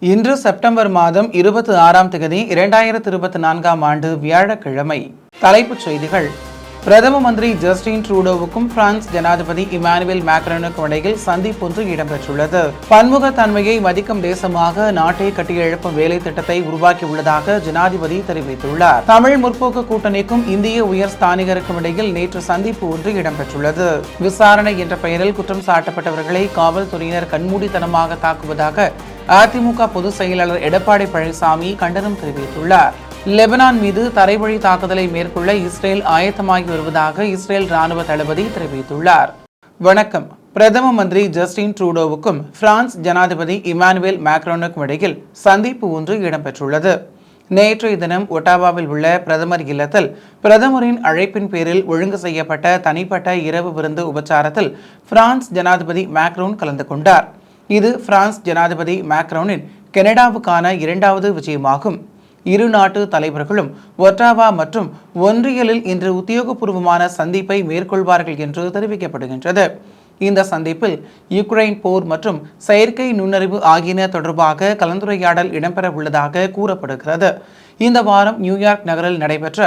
இன்று செப்டம்பர் மாதம் இருபத்தி ஆறாம் தேதி இரண்டாயிரத்தி இருபத்தி நான்காம் ஆண்டு வியாழக்கிழமை. தலைப்புச் செய்திகள். பிரதம மந்திரி ஜஸ்டின் ட்ரூடோவுக்கும் பிரான்ஸ் ஜனாதிபதி இமானுவேல் மேக்ரனுக்கும் இடையில் சந்திப்பு ஒன்று இடம்பெற்றுள்ளது. பன்முகத்தன்மையை மதிக்கும் தேசமாக நாட்டை கட்டியெழுப்பும் வேலை திட்டத்தை உருவாக்கியுள்ளதாக ஜனாதிபதி தெரிவித்துள்ளார். தமிழ் முற்போக்கு கூட்டணிக்கும் இந்திய உயர் ஸ்தானிகருக்கும் இடையில் நேற்று சந்திப்பு ஒன்று இடம்பெற்றுள்ளது. விசாரணை என்ற பெயரில் குற்றம் சாட்டப்பட்டவர்களை காவல்துறையினர் கண்மூடித்தனமாக தாக்குவதாக அதிமுக பொதுச் செயலாளர் எடப்பாடி பழனிசாமி கண்டனம் தெரிவித்துள்ளார். லெபனான் மீது தரைவழி தாக்குதலை மேற்கொள்ள இஸ்ரேல் ஆயத்தமாகி வருவதாக இஸ்ரேல் ராணுவ தளபதி தெரிவித்துள்ளார். வணக்கம். பிரதம மந்திரி ஜஸ்டின் ட்ரூடோவுக்கும் பிரான்ஸ் ஜனாதிபதி இமானுவேல் மேக்ரோனுக்கும் இடையில் சந்திப்பு ஒன்று இடம்பெற்றுள்ளது. நேற்றைய தினம் ஒட்டாவாவில் உள்ள பிரதமர் இல்லத்தில் பிரதமரின் அழைப்பின் பேரில் ஒழுங்கு செய்யப்பட்ட தனிப்பட்ட இரவு விருந்து உபச்சாரத்தில் பிரான்ஸ் ஜனாதிபதி மேக்ரோன் கலந்து கொண்டார். இது பிரான்ஸ் ஜனாதிபதி மேக்ரோனின் கனடாவுக்கான இரண்டாவது விஜயமாகும். இரு நாட்டு தலைவர்களும் ஒட்டாவா மற்றும் ஒன்றியலில் இன்று உத்தியோகபூர்வமான சந்திப்பை மேற்கொள்வார்கள் என்று தெரிவிக்கப்படுகின்றது. இந்த சந்திப்பில் யுக்ரைன் போர் மற்றும் செயற்கை நுண்ணறிவு ஆகியன தொடர்பாக கலந்துரையாடல் இடம்பெற உள்ளதாக கூறப்படுகிறது. இந்த வாரம் நியூயார்க் நகரில் நடைபெற்ற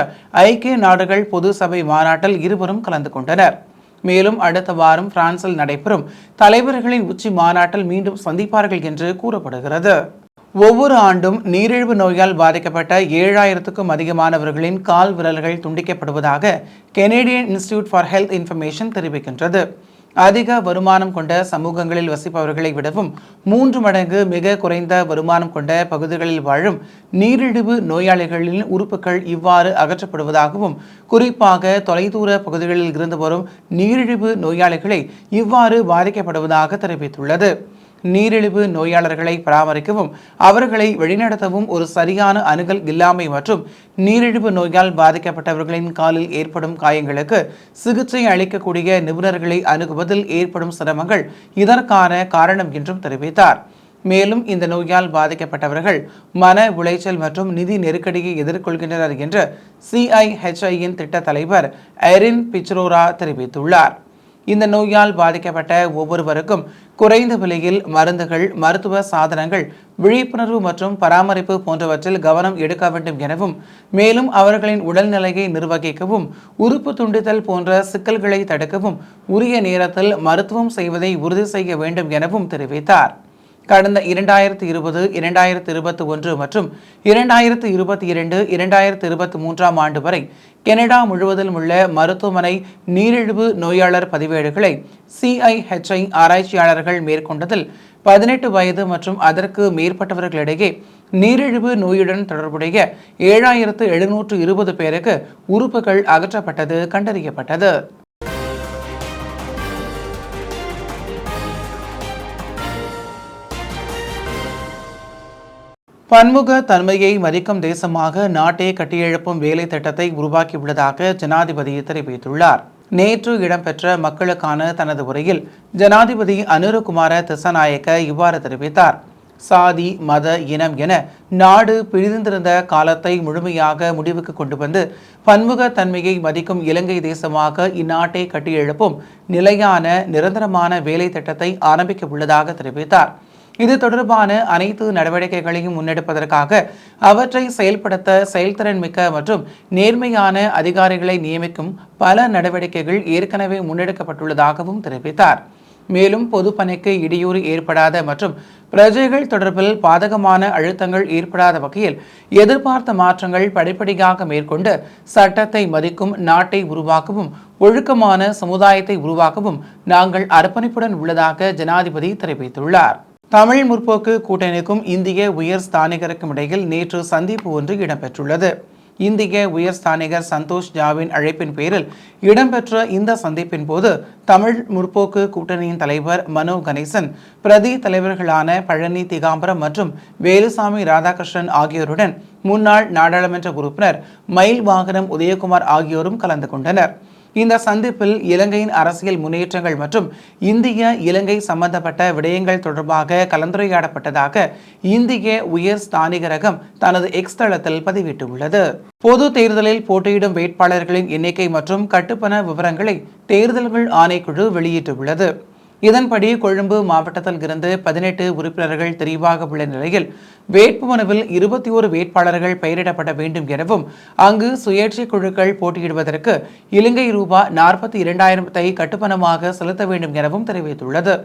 ஐக்கிய நாடுகள் பொது சபை மாநாட்டில் இருவரும் கலந்து கொண்டனர். மேலும் அடுத்த வாரம் பிரான்சில் நடைபெறும் தலைவர்களின் உச்சி மாநாட்டில் மீண்டும் சந்திப்பார்கள் என்று கூறப்படுகிறது. ஒவ்வொரு ஆண்டும் நீரிழிவு நோயால் பாதிக்கப்பட்ட ஏழாயிரத்துக்கும் அதிகமானவர்களின் கால் விரல்கள் துண்டிக்கப்படுவதாக Canadian Institute for Health Information தெரிவிக்கின்றது. அதிக வருமானம் கொண்ட சமூகங்களில் வசிப்பவர்களை விடவும் மூன்று மடங்கு மிக குறைந்த வருமானம் கொண்ட பகுதிகளில் வாழும் நீரிழிவு நோயாளிகளின் உறுப்புகள் இவ்வாறு அகற்றப்படுவதாகவும் குறிப்பாக தொலைதூர பகுதிகளில் இருந்து வரும் நீரிழிவு நோயாளிகளை இவ்வாறு பாதிக்கப்படுவதாக தெரிவித்துள்ளது. நீரிழிவு நோயாளர்களை பராமரிக்கவும் அவர்களை வழிநடத்தவும் ஒரு சரியான அணுகல் இல்லாமை மற்றும் நீரிழிவு நோயால் பாதிக்கப்பட்டவர்களின் காலில் ஏற்படும் காயங்களுக்கு சிகிச்சை அளிக்கக்கூடிய நிபுணர்களை அணுகுவதில் ஏற்படும் சிரமங்கள் இதற்கான காரணம் என்றும் தெரிவித்தார். மேலும் இந்த நோயால் பாதிக்கப்பட்டவர்கள் மன உளைச்சல் மற்றும் நிதி நெருக்கடியை எதிர்கொள்கின்றனர் என்று சிஐஹெச்ஐயின் திட்ட தலைவர் எரின் பிச்ரோரா தெரிவித்துள்ளார். இந்த நோயால் பாதிக்கப்பட்ட ஒவ்வொருவருக்கும் குறைந்த விலையில் மருந்துகள் மருத்துவ சாதனங்கள் விழிப்புணர்வு மற்றும் பராமரிப்பு போன்றவற்றில் கவனம் எடுக்க வேண்டும் எனவும் மேலும் அவர்களின் உடல்நிலையை நிர்வகிக்கவும் உறுப்பு துண்டித்தல் போன்ற சிக்கல்களை தடுக்கவும் உரிய நேரத்தில் மருத்துவம் செய்வதை உறுதி செய்ய வேண்டும் எனவும் தெரிவித்தார். கடந்த இரண்டாயிரத்தி இருபது இரண்டாயிரத்தி இருபத்தி ஒன்று மற்றும் இரண்டாயிரத்தி இருபத்தி இரண்டு இரண்டாயிரத்தி இருபத்தி மூன்றாம் ஆண்டு வரை கனடா முழுவதிலும் உள்ள மருத்துவமனை நீரிழிவு நோயாளர் பதிவேடுகளை சிஐஹெச்ஐ ஆராய்ச்சியாளர்கள் மேற்கொண்டதில் பதினெட்டு வயது மற்றும் அதற்கு மேற்பட்டவர்களிடையே நீரிழிவு நோயுடன் தொடர்புடைய ஏழாயிரத்து எழுநூற்று இருபது பேருக்கு உறுப்புகள் அகற்றப்பட்டது கண்டறியப்பட்டது. பன்முக தன்மையை மதிக்கும் தேசமாக நாட்டை கட்டியெழுப்பும் வேலை திட்டத்தை உருவாக்கியுள்ளதாக ஜனாதிபதி தெரிவித்துள்ளார். நேற்று இடம்பெற்ற மக்களுக்கான தனது உரையில் ஜனாதிபதி அனுருகுமார திசநாயக்க இவ்வாறு தெரிவித்தார். சாதி மத இனம் என நாடு பிரிந்திருந்த காலத்தை முழுமையாக முடிவுக்கு கொண்டு வந்து பன்முக தன்மையை மதிக்கும் இலங்கை தேசமாக இந்நாட்டை கட்டியெழுப்பும் நிலையான நிரந்தரமான வேலை திட்டத்தை ஆரம்பிக்க உள்ளதாக தெரிவித்தார். இது தொடர்பான அனைத்து நடவடிக்கைகளையும் முன்னெடுப்பதற்காக அவற்றை செயல்படுத்த செயல்திறன் மிக்க மற்றும் நேர்மையான அதிகாரிகளை நியமிக்கும் பல நடவடிக்கைகள் ஏற்கனவே முன்னெடுக்கப்பட்டுள்ளதாகவும் தெரிவித்தார். மேலும் பொதுப்பணிக்கு இடையூறு ஏற்படாத மற்றும் பிரஜைகள் தொடர்பில் பாதகமான அழுத்தங்கள் ஏற்படாத வகையில் எதிர்பார்த்த மாற்றங்கள் படிப்படியாக மேற்கொண்டு சட்டத்தை மதிக்கும் நாட்டை உருவாக்கவும் ஒழுக்கமான சமுதாயத்தை உருவாக்கவும் நாங்கள் அர்ப்பணிப்புடன் உள்ளதாக ஜனாதிபதி தெரிவித்துள்ளார். தமிழ் முற்போக்கு கூட்டணிக்கும் இந்திய உயர் ஸ்தானிகருக்கும் இடையில் நேற்று சந்திப்பு ஒன்று இடம்பெற்றுள்ளது. இந்திய உயர் ஸ்தானிகர் சந்தோஷ் ஜாவின் அழைப்பின் பேரில் இடம்பெற்ற இந்த சந்திப்பின் போது தமிழ் முற்போக்கு கூட்டணியின் தலைவர் மனோ கணேசன் பிரதி தலைவர்களான பழனி திகாம்பரம் மற்றும் வேலுசாமி ராதாகிருஷ்ணன் ஆகியோருடன் முன்னாள் நாடாளுமன்ற உறுப்பினர் மயில் வாகனம் உதயகுமார் ஆகியோரும் கலந்து கொண்டனர். இந்த சந்திப்பில் இலங்கையின் அரசியல் முன்னேற்றங்கள் மற்றும் இந்திய இலங்கை சம்பந்தப்பட்ட விடயங்கள் தொடர்பாக கலந்துரையாடப்பட்டதாக இந்திய உயர் ஸ்தானிகரகம் தனது எக்ஸ் தளத்தில் பதிவிட்டுள்ளது. பொது தேர்தலில் போட்டியிடும் வேட்பாளர்களின் எண்ணிக்கை மற்றும் கட்டுப்பண விவரங்களை தேர்தல்கள் ஆணைக்குழு வெளியிட்டுள்ளது. இதன்படி கொழும்பு மாவட்டத்தில் இருந்து பதினெட்டு உறுப்பினர்கள் தெரிவாக உள்ள நிலையில் வேட்புமனுவில் இருபத்தி ஒரு வேட்பாளர்கள் பெயரிடப்பட வேண்டும் எனவும் அங்கு சுயேட்சை குழுக்கள் போட்டியிடுவதற்கு இலங்கை ரூபா நாற்பத்தி இரண்டாயிரத்தை கட்டுப்பணமாக செலுத்த வேண்டும் எனவும் தெரிவித்துள்ளது.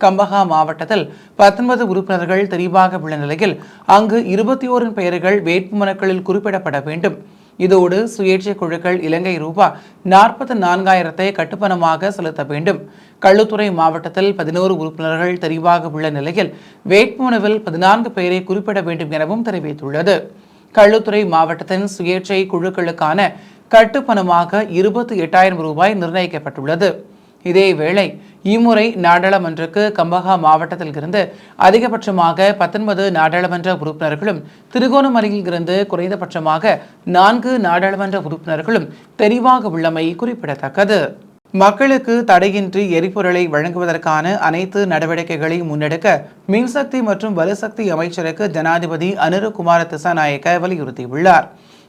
கம்பஹா மாவட்டத்தில் பத்தொன்பது உறுப்பினர்கள் தெரிவாக உள்ள நிலையில் அங்கு இருபத்தி ஓரின் பெயர்கள் வேட்புமனுக்களில் குறிப்பிடப்பட வேண்டும். இதோடு சுயேட்சை குழுக்கள் இலங்கை ரூபாய் நாற்பத்தி நான்காயிரத்தை கட்டுப்பணமாக செலுத்த வேண்டும். கள்ளுத்துறை மாவட்டத்தில் பதினோரு உறுப்பினர்கள் தெரிவாக உள்ள நிலையில் வேட்புமனுவில் பதினான்கு பேரை குறிப்பிட வேண்டும் எனவும் தெரிவித்துள்ளது. கள்ளுத்துறை மாவட்டத்தின் சுயேட்சை குழுக்களுக்கான கட்டுப்பணமாக இருபத்தி எட்டாயிரம் ரூபாய் நிர்ணயிக்கப்பட்டுள்ளது. இதேவேளை இம்முறை நாடாளுமன்றக்கு கம்பஹா மாவட்டத்தில் இருந்து அதிகபட்சமாக பத்தொன்பது நாடாளுமன்ற உறுப்பினர்களும் திருகோணமலையில் இருந்து குறைந்தபட்சமாக நான்கு நாடாளுமன்ற உறுப்பினர்களும் தெரிவாக உள்ளமை குறிப்பிடத்தக்கது. மக்களுக்கு தடையின்றி எரிபொருளை வழங்குவதற்கான அனைத்து நடவடிக்கைகளை முன்னெடுக்க மின்சக்தி மற்றும் வலுசக்தி அமைச்சருக்கு ஜனாதிபதி அனுரகுமார திசாநாயக்க வலியுறுத்தியுள்ளார்.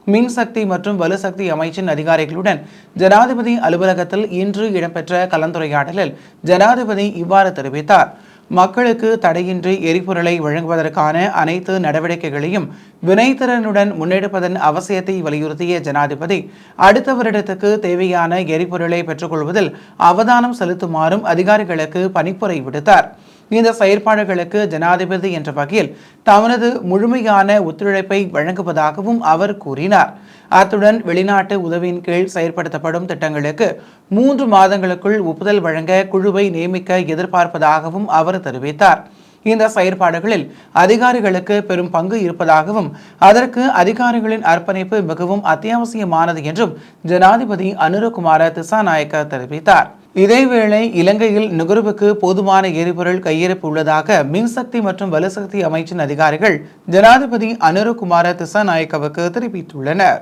மின்சக்தி மற்றும் வலுசக்தி அமைச்சின் அதிகாரிகளுடன் ஜனாதிபதி அலுவலகத்தில் இன்று இடம்பெற்ற கலந்துரையாடலில் ஜனாதிபதி இவ்வாறு தெரிவித்தார். மக்களுக்கு தடையின்றி எரிபொருளை வழங்குவதற்கான அனைத்து நடவடிக்கைகளையும் வினைத்திறனுடன் முன்னெடுப்பதன் அவசியத்தை வலியுறுத்திய ஜனாதிபதி அடுத்த வருடத்துக்கு தேவையான எரிபொருளை பெற்றுக்கொள்வதில் அவதானம் செலுத்துமாறும் அதிகாரிகளுக்கு பணிப்புரை விடுத்தார். இந்த செயற்பாடுகளுக்கு ஜனாதிபதி என்ற வகையில் தமது முழுமையான ஒத்துழைப்பை வழங்குவதாகவும் அவர் கூறினார். அத்துடன் வெளிநாட்டு உதவியின் கீழ் செயற்படுத்தப்படும் திட்டங்களுக்கு மூன்று மாதங்களுக்குள் ஒப்புதல் வழங்க குழுவை நியமிக்க எதிர்பார்ப்பதாகவும் அவர் தெரிவித்தார். இந்த செயற்பாடுகளில் அதிகாரிகளுக்கு பெரும் பங்கு இருப்பதாகவும் அதற்கு அதிகாரிகளின் அர்ப்பணிப்பு மிகவும் அத்தியாவசியமானது என்றும் ஜனாதிபதி அனுரகுமார திசாநாயக்க தெரிவித்தார். இதேவேளை இலங்கையில் நுகர்வுக்கு போதுமான எரிபொருள் கையிருப்பு உள்ளதாக மின்சக்தி மற்றும் வலுசக்தி அமைச்சின் அதிகாரிகள் ஜனாதிபதி அனுரகுமார திசாநாயக்கவுக்கு தெரிவித்துள்ளனர்.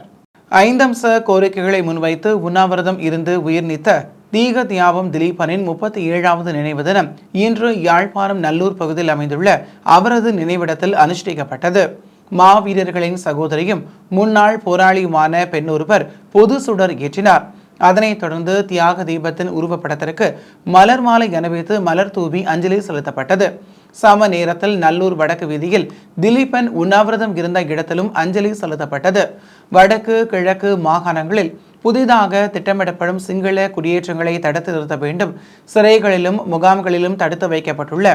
ஐந்தம்ச கோரிக்கைகளை முன்வைத்து உண்ணாவிரதம் இருந்து உயிர் நீத்த தீக தியாபம் திலீபனின் முப்பத்தி ஏழாவது நினைவு தினம் இன்று யாழ்ப்பாணம் நல்லூர் பகுதியில் அமைந்துள்ள அவரது நினைவிடத்தில் அனுஷ்டிக்கப்பட்டது. மாவீரர்களின் சகோதரியும் முன்னாள் போராளியுமான பெண்ணொருவர் பொது சுடர் ஏற்றினார். அதனைத் தொடர்ந்து தியாக தீபத்தின் உருவப்படத்திற்கு மலர் மாலை அணிவித்து மலர் தூவி அஞ்சலி செலுத்தப்பட்டது. சம நேரத்தில் நல்லூர் வடக்கு வீதியில் திலீபன் உண்ணாவிரதம் இருந்த இடத்திலும் அஞ்சலி செலுத்தப்பட்டது. வடக்கு கிழக்கு மாகாணங்களில் புதிதாக திட்டமிடப்படும் சிங்கள குடியேற்றங்களை தடுத்து நிறுத்த வேண்டும். சிறைகளிலும் முகாம்களிலும் தடுத்து வைக்கப்பட்டுள்ள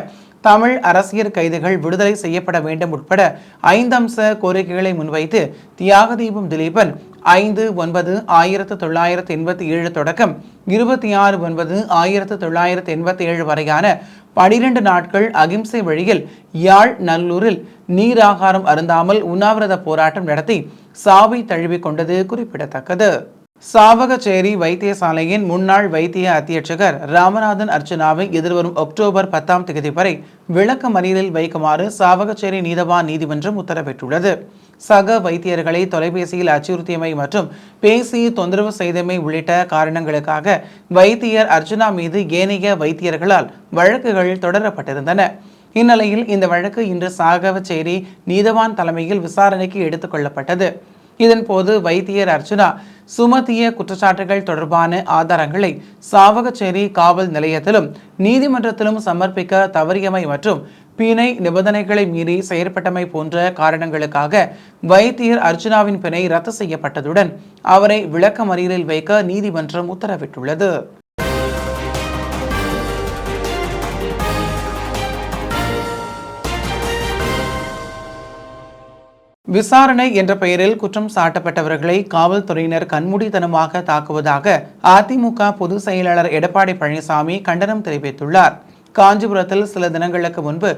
தமிழ் அரசியல் கைதிகள் விடுதலை செய்யப்பட வேண்டும் உட்பட ஐந்தம்ச கோரிக்கைகளை முன்வைத்து தியாகதீபம் திலீபன் ஐந்து ஒன்பது ஆயிரத்து தொள்ளாயிரத்து எண்பத்தி ஏழு தொடக்கம் இருபத்தி ஆறு ஒன்பது ஆயிரத்து தொள்ளாயிரத்து எண்பத்தி ஏழு வரையான பனிரெண்டு நாட்கள் அகிம்சை வழியில் யாழ் நல்லூரில் நீராகாரம் அருந்தாமல் உண்ணாவிரத போராட்டம் நடத்தி சாவை தழுவிக் கொண்டது குறிப்பிடத்தக்கது. சாவகச்சேரி வைத்தியசாலையின் முன்னாள் வைத்திய அத்தியட்சகர் ராமநாதன் அர்ச்சனாவை எதிர்வரும் அக்டோபர் பத்தாம் தேதி வரை விளக்க மறியலில் வைக்குமாறு சாவகச்சேரி நீதவான் நீதிமன்றம் உத்தரவிட்டுள்ளது. சக வைத்தியர்களை தொலைபேசியில் அச்சுறுத்தியமை மற்றும் பேசி தொந்தரவு செய்தமை உள்ளிட்ட காரணங்களுக்காக வைத்தியர் அர்ச்சனா மீது ஏனைய வைத்தியர்களால் வழக்குகள் தொடரப்பட்டிருந்தன. இந்நிலையில் இந்த வழக்கு இன்று சாகவச்சேரி நீதவான் தலைமையில் விசாரணைக்கு எடுத்துக் கொள்ளப்பட்டது. இதன்போது வைத்தியர் அர்ச்சனா சுமத்திய குற்றச்சாட்டுகள் தொடர்பான ஆதாரங்களை சாவகச்சேரி காவல் நிலையத்திலும் நீதிமன்றத்திலும் சமர்ப்பிக்க தவறியமை மற்றும் பிணை நிபந்தனைகளை மீறி செயற்பட்டமை போன்ற காரணங்களுக்காக வைத்தியர் அர்ஜுனாவின் பிணை ரத்து செய்யப்பட்டதுடன் அவரை விளக்கமறியலில் வைக்க நீதிமன்றம் உத்தரவிட்டுள்ளது. விசாரணை என்ற பெயரில் குற்றம் சாட்டப்பட்டவர்களை காவல்துறையினர் கண்மூடித்தனமாக தாக்குவதாக அதிமுக பொதுச் செயலாளர் எடப்பாடி பழனிசாமி கண்டனம் தெரிவித்துள்ளார். காஞ்சிபுரத்தில் சில தினங்களுக்கு முன்பு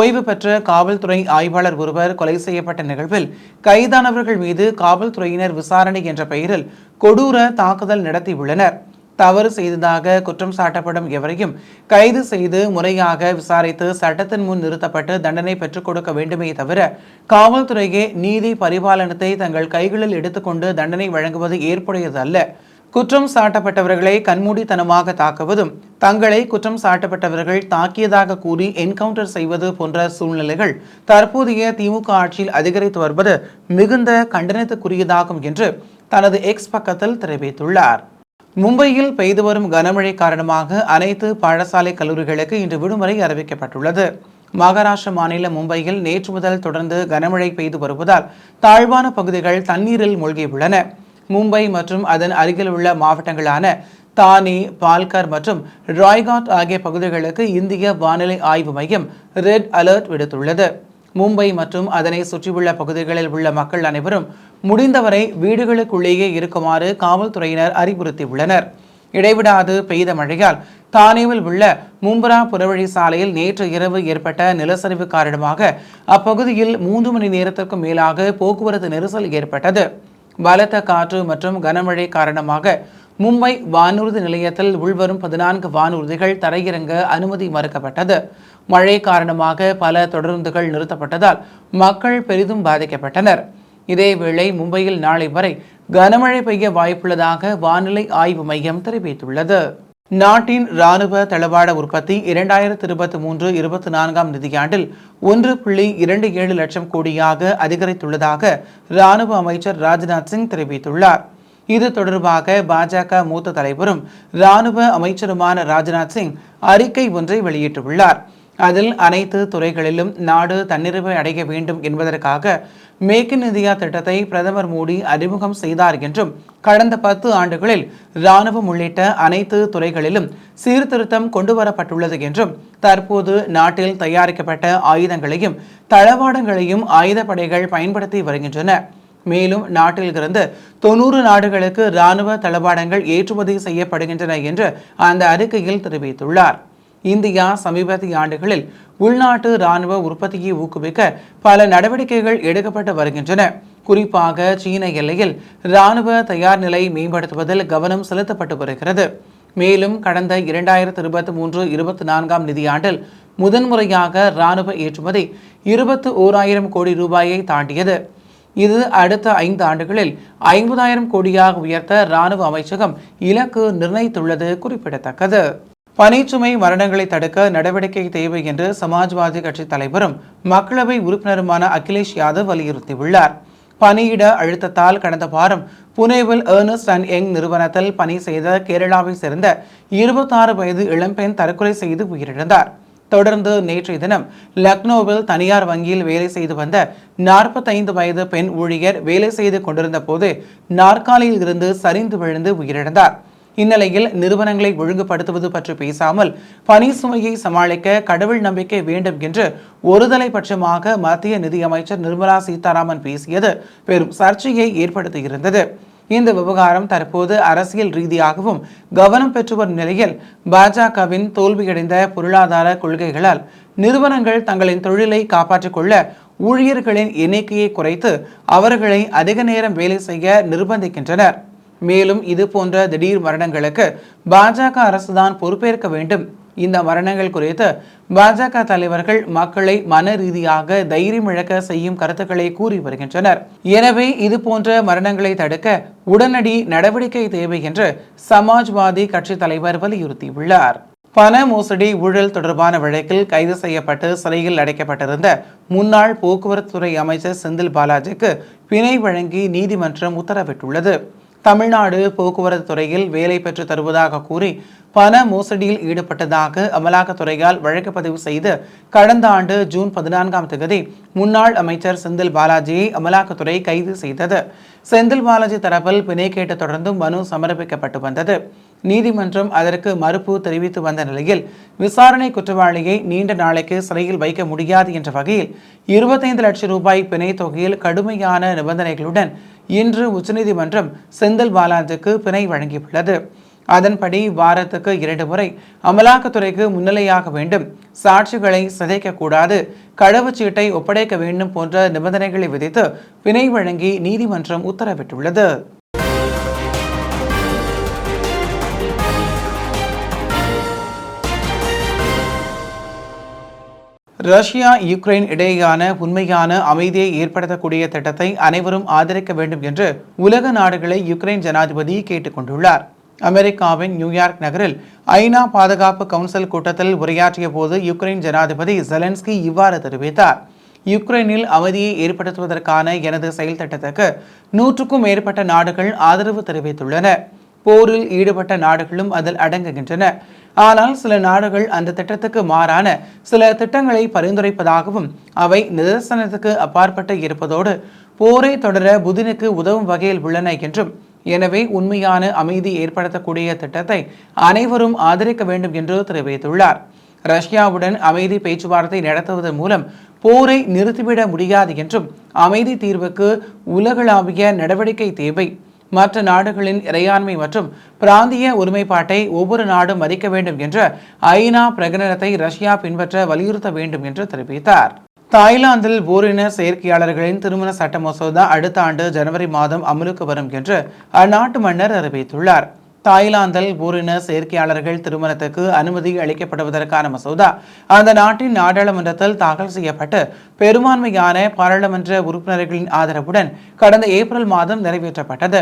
ஓய்வு பெற்ற காவல்துறை ஆய்வாளர் ஒருவர் கொலை செய்யப்பட்ட நிகழ்வில் கைதானவர்கள் மீது காவல்துறையினர் விசாரணை என்ற பெயரில் கொடூர தாக்குதல் நடத்தியுள்ளனர். தவறு செய்ததாக குற்றம் சாட்டப்படும் எவரையும் கைது செய்து முறையாக விசாரித்து சட்டத்தின் முன் நிறுத்தப்பட்டு தண்டனை பெற்றுக் கொடுக்க வேண்டுமே தவிர காவல்துறையே நீதி பரிபாலனத்தை தங்கள் கைகளில் எடுத்துக்கொண்டு தண்டனை வழங்குவது ஏற்புடையது அல்ல. குற்றம் சாட்டப்பட்டவர்களை கண்மூடித்தனமாக தாக்குவதும் தங்களை குற்றம் சாட்டப்பட்டவர்கள் தாக்கியதாக கூறி என்கவுண்டர் செய்வது போன்ற சூழ்நிலைகள் தற்போதைய திமுக ஆட்சியில் அதிகரித்து வருவது மிகுந்த கண்டனத்துக்குரியதாகும் என்று தனது எக்ஸ் பக்கத்தில் தெரிவித்துள்ளார். மும்பையில் பெய்து வரும் கனமழை காரணமாக அனைத்து பாடசாலை கல்லூரிகளுக்கு இன்று விடுமுறை அறிவிக்கப்பட்டுள்ளது. மகாராஷ்டிர மாநில மும்பையில் நேற்று முதல் தொடர்ந்து கனமழை பெய்து வருவதால் தாழ்வான பகுதிகள் தண்ணீரில் மூழ்கியுள்ளன. மும்பை மற்றும் அதன் அருகில் உள்ள மாவட்டங்களான தானே பால்கர் மற்றும் ராய்காட் ஆகிய பகுதிகளுக்கு இந்திய வானிலை ஆய்வு மையம் ரெட் அலர்ட் விடுத்துள்ளது. மும்பை மற்றும் அதனை சுற்றியுள்ள பகுதிகளில் உள்ள மக்கள் அனைவரும் முடிந்தவரை வீடுகளுக்குள்ளேயே இருக்குமாறு காவல்துறையினர் அறிவுறுத்தியுள்ளனர். இடைவிடாது பெய்த மழையால் தானேவில் உள்ள மும்பரா புறவழி சாலையில் நேற்று இரவு ஏற்பட்ட நிலச்சரிவு காரணமாக அப்பகுதியில் மூன்று மணி நேரத்திற்கும் மேலாக போக்குவரத்து நெரிசல் ஏற்பட்டது. பலத்த காற்று மற்றும் கனமழை காரணமாக மும்பை வானூர்தி நிலையத்தில் உள்வரும் பதினான்கு வானூர்திகள் தரையிறங்க அனுமதி மறுக்கப்பட்டது. மழை காரணமாக பல தொடருந்துகள் நிறுத்தப்பட்டதால் மக்கள் பெரிதும் பாதிக்கப்பட்டனர். இதேவேளை மும்பையில் நாளை வரை கனமழை பெய்ய வாய்ப்புள்ளதாக வானிலை ஆய்வு மையம் தெரிவித்துள்ளது. நாட்டின் இராணுவ தளவாட உற்பத்தி இரண்டாயிரத்தி இருபத்தி மூன்று இருபத்தி நான்காம் நிதியாண்டில் ஒன்று புள்ளி இரண்டு ஏழு லட்சம் கோடியாக அதிகரித்துள்ளதாக இராணுவ அமைச்சர் ராஜ்நாத் சிங் தெரிவித்துள்ளார். இது தொடர்பாக பாஜக மூத்த தலைவரும் இராணுவ அமைச்சருமான ராஜ்நாத் சிங் அறிக்கை ஒன்றை வெளியிட்டுள்ளார். அதில் அனைத்து துறைகளிலும் நாடு தன்னிறைவை அடைய வேண்டும் என்பதற்காக மேக் இன் இந்தியா திட்டத்தை பிரதமர் மோடி அறிமுகம் செய்தார் என்றும் கடந்த பத்து ஆண்டுகளில் ராணுவம் உள்ளிட்ட அனைத்து துறைகளிலும் சீர்திருத்தம் கொண்டுவரப்பட்டுள்ளது என்றும் தற்போது நாட்டில் தயாரிக்கப்பட்ட ஆயுதங்களையும் தளவாடங்களையும் ஆயுதப்படைகள் பயன்படுத்தி வருகின்றன. மேலும் நாட்டில் இருந்து தொன்னூறு நாடுகளுக்கு இராணுவ தளவாடங்கள் ஏற்றுமதி செய்யப்படுகின்றன என்று அந்த அறிக்கையில் தெரிவித்துள்ளார். இந்தியா சமீபத்திய ஆண்டுகளில் உள்நாட்டு இராணுவ உற்பத்தியை ஊக்குவிக்க பல நடவடிக்கைகள் எடுக்கப்பட்டு வருகின்றன. குறிப்பாக சீன எல்லையில் இராணுவ தயார் நிலை மேம்படுத்துவதில் கவனம் செலுத்தப்பட்டு வருகிறது. மேலும் கடந்த இரண்டாயிரத்து இருபத்தி மூன்று இருபத்தி நான்காம் நிதியாண்டில் முதன்முறையாக இராணுவ ஏற்றுமதி இருபத்து ஓராயிரம் கோடி ரூபாயை தாண்டியது. இது அடுத்த ஐந்து ஆண்டுகளில் ஐம்பதாயிரம் கோடியாக உயர்த்த இராணுவ அமைச்சகம் இலக்கு நிர்ணயித்துள்ளது குறிப்பிடத்தக்கது. பணிச்சுமை மரணங்களை தடுக்க நடவடிக்கை தேவை என்று சமாஜ்வாதி கட்சி தலைவரும் மக்களவை உறுப்பினருமான அகிலேஷ் யாதவ் வலியுறுத்தியுள்ளார். பணியிட அழுத்தத்தால் கடந்த வாரம் புனேவில் ஏர்னஸ்ட் அண்ட் யங் நிறுவனத்தில் பணி செய்த கேரளாவை சேர்ந்த இருபத்தாறு வயது இளம்பெண் தற்கொலை செய்து உயிரிழந்தார். தொடர்ந்து நேற்றைய தினம் லக்னோவில் தனியார் வங்கியில் வேலை செய்து வந்த நாற்பத்தைந்து வயது பெண் ஊழியர் வேலை செய்து கொண்டிருந்த போது நாற்காலியில் இருந்து சரிந்து விழுந்து உயிரிழந்தார். இந்நிலையில் நிறுவனங்களை ஒழுங்குபடுத்துவது பற்றி பேசாமல் பணி சுமையை சமாளிக்க கடவுள் நம்பிக்கை வேண்டும் என்று ஒருதலை பட்சமாக மத்திய நிதியமைச்சர் நிர்மலா சீதாராமன் பேசியது பெரும் சர்ச்சையை ஏற்படுத்தியிருந்தது. இந்த விவகாரம் தற்போது அரசியல் ரீதியாகவும் கவனம் பெற்று வரும் நிலையில் பாஜகவின் தோல்வியடைந்த பொருளாதார கொள்கைகளால் நிறுவனங்கள் தங்களின் தொழிலை காப்பாற்றிக் கொள்ள ஊழியர்களின் எண்ணிக்கையை குறைத்து அவர்களை அதிக நேரம் வேலை செய்ய நிர்பந்திக்கின்றனர். மேலும் இது போன்ற திடீர் மரணங்களுக்கு பாஜக அரசுதான் பொறுப்பேற்க வேண்டும். இந்த மரணங்கள் குறித்து பாஜக தலைவர்கள் மக்களை மன ரீதியாக தைரியம் இழக்க செய்யும் கருத்துக்களை கூறி வருகின்றனர். எனவே இது போன்ற மரணங்களை தடுக்க உடனடி நடவடிக்கை தேவை என்று சமாஜ்வாதி கட்சி தலைவர் வலியுறுத்தியுள்ளார். பண மோசடி ஊழல் தொடர்பான வழக்கில் கைது செய்யப்பட்டு சிறையில் அடைக்கப்பட்டிருந்த முன்னாள் போக்குவரத்துறை அமைச்சர் செந்தில் பாலாஜிக்கு பிணை வழங்கி நீதிமன்றம் உத்தரவிட்டுள்ளது. தமிழ்நாடு போக்குவரத்து துறையில் வேலை பெற்று தருவதாக கூறி பண மோசடியில் ஈடுபட்டதாக அமலாக்கத்துறையால் வழக்கு பதிவு செய்து கடந்த ஆண்டு ஜூன் பதினான்காம் தேதி முன்னாள் அமைச்சர் செந்தில் பாலாஜியை அமலாக்கத்துறை கைது செய்தது. செந்தில் பாலாஜி தரப்பில் பிணை கேட்டு தொடர்ந்தும் மனு சமர்ப்பிக்கப்பட்டு வந்தது. நீதிமன்றம் அதற்கு மறுப்பு தெரிவித்து வந்த நிலையில் விசாரணை குற்றவாளியை நீண்ட நாளைக்கு சிறையில் வைக்க முடியாது என்ற வகையில் இருபத்தைந்து லட்சம் ரூபாய் பிணை தொகையில் கடுமையான நிபந்தனைகளுடன் இன்று உச்சநீதிமன்றம் செந்தில் பாலாஜிக்கு பிணை வழங்கியுள்ளது. அதன்படி வாரத்துக்கு இரண்டு முறை அமலாக்கத்துறைக்கு முன்னிலையாக வேண்டும். சாட்சிகளை சிதைக்கக்கூடாது. கடவுச்சீட்டை ஒப்படைக்க வேண்டும் போன்ற நிபந்தனைகளை விதித்து பிணை வழங்கி நீதிமன்றம் உத்தரவிட்டுள்ளது. ரஷ்யா யுக்ரைன் இடையேயான உண்மையான அமைதியை ஏற்படுத்தக்கூடிய திட்டத்தை அனைவரும் ஆதரிக்க வேண்டும் என்று உலக நாடுகளை யுக்ரைன் ஜனாதிபதி கேட்டுக்கொண்டுள்ளார் அமெரிக்காவின் நியூயார்க் நகரில் ஐநா பாதுகாப்பு கவுன்சில் கூட்டத்தில் உரையாற்றிய போது யுக்ரைன் ஜனாதிபதி ஜெலன்ஸ்கி இவ்வாறு தெரிவித்தார். யுக்ரைனில் அமைதியை ஏற்படுத்துவதற்கான எனது செயல் திட்டத்துக்கு நூற்றுக்கும் மேற்பட்ட நாடுகள் ஆதரவு தெரிவித்துள்ளன. போரில் ஈடுபட்ட நாடுகளும் அதில் அடங்குகின்றன. ஆனால் சில நாடுகள் அந்த திட்டத்துக்கு மாறான சில திட்டங்களை பரிந்துரைப்பதாகவும் அவை நிதர்சனத்துக்கு அப்பாற்பட்டு இருப்பதோடு போரை தொடர புதினுக்கு உதவும் வகையில் உள்ளன என்றும் எனவே உண்மையான அமைதி ஏற்படுத்தக்கூடிய திட்டத்தை அனைவரும் ஆதரிக்க வேண்டும் என்று தெரிவித்துள்ளார். ரஷ்யாவுடன் அமைதி பேச்சுவார்த்தை நடத்துவதன் மூலம் போரை நிறுத்திவிட முடியாது என்றும் அமைதி தீர்வுக்கு உலகளாவிய நடவடிக்கை தேவை மற்ற நாடுகளின் இறையாண்மை மற்றும் பிராந்திய ஒருமைப்பாட்டை ஒவ்வொரு நாடும் மதிக்க வேண்டும் என்ற ஐநா பிரகடனத்தை ரஷ்யா பின்பற்ற வலியுறுத்த வேண்டும் என்று தெரிவித்தார். தாய்லாந்தில் ஓரின செயற்கையாளர்களின் திருமண சட்ட மசோதா அடுத்த ஆண்டு ஜனவரி மாதம் அமலுக்கு வரும் என்று அந்நாட்டு மன்னர் அறிவித்துள்ளார். தாய்லாந்தில் ஓரின செயற்கையாளர்கள் திருமணத்துக்கு அனுமதி அளிக்கப்படுவதற்கான மசோதா அந்த நாட்டின் நாடாளுமன்றத்தில் தாக்கல் செய்யப்பட்டு பெரும்பான்மையான பாராளுமன்ற உறுப்பினர்களின் ஆதரவுடன் கடந்த ஏப்ரல் மாதம் நிறைவேற்றப்பட்டது.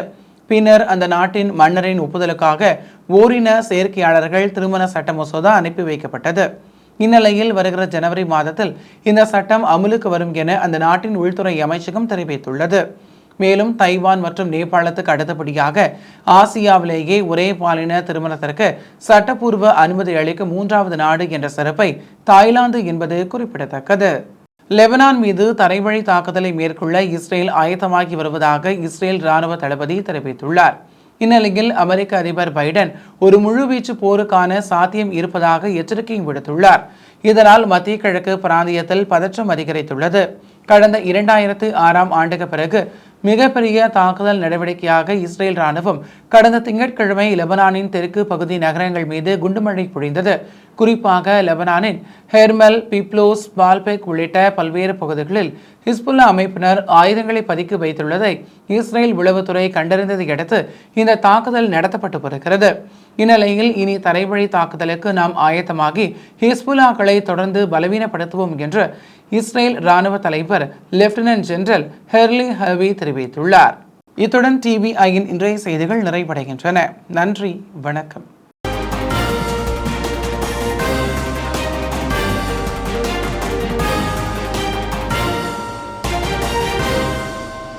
பின்னர் அந்த நாட்டின் மன்னரின் ஒப்புதலுக்காக ஓரின செயற்கையாளர்கள் திருமண சட்ட மசோதா அனுப்பி வைக்கப்பட்டது. இந்நிலையில் வருகிற ஜனவரி மாதத்தில் இந்த சட்டம் அமலுக்கு வரும் என அந்த நாட்டின் உள்துறை அமைச்சகம் தெரிவித்துள்ளது. மேலும் தைவான் மற்றும் நேபாளத்துக்கு அடுத்தபடியாக ஆசியாவிலேயே ஒரே பாலின திருமணத்திற்கு சட்டப்பூர்வ அனுமதி அளிக்கும் மூன்றாவது நாடு என்ற சிறப்பை தாய்லாந்து என்பது குறிப்பிடத்தக்கது. லெபனான் மீது தரைவழி தாக்குதலை மேற்கொள்ள இஸ்ரேல் ஆயத்தமாகி வருவதாக இஸ்ரேல் ராணுவ தளபதி தெரிவித்துள்ளார். இந்நிலையில் அமெரிக்க அதிபர் பைடன் ஒரு முழுவீச்சு போருக்கான சாத்தியம் இருப்பதாக எச்சரிக்கை விடுத்துள்ளார். இதனால் மத்திய கிழக்கு பிராந்தியத்தில் பதற்றம் அதிகரித்துள்ளது. கடந்த இரண்டாயிரத்து ஆறாம் ஆண்டுக்கு பிறகு மிகப்பெரிய தாக்குதல் நடவடிக்கையாக இஸ்ரேல் ராணுவம் கடந்த திங்கட்கிழமை லெபனானின் தெற்கு பகுதி நகரங்கள் மீது குண்டுமழை பொழிந்தது. குறிப்பாக லெபனானின் ஹெர்மல் பிப்ளோஸ் பால்பெக் உள்ளிட்ட பல்வேறு பகுதிகளில் ஹிஸ்புல்லா அமைப்பினர் ஆயுதங்களை பதுக்கி வைத்துள்ளதை இஸ்ரேல் உளவுத்துறை கண்டறிந்ததை அடுத்து இந்த தாக்குதல் நடத்தப்பட்டு வருகிறது. இந்நிலையில் இனி தரைவழி தாக்குதலுக்கு நாம் ஆயத்தமாகி ஹிஸ்புல்லாக்களை தொடர்ந்து பலவீனப்படுத்துவோம் என்று இஸ்ரேல் ராணுவ தலைவர் லெப்டினன்ட் ஜெனரல் ஹெர்லி ஹவி தெரிவித்துள்ளார். இத்துடன் டிவிஐயின் இன்றைய செய்திகள் நிறைவடைகின்றன. நன்றி வணக்கம்.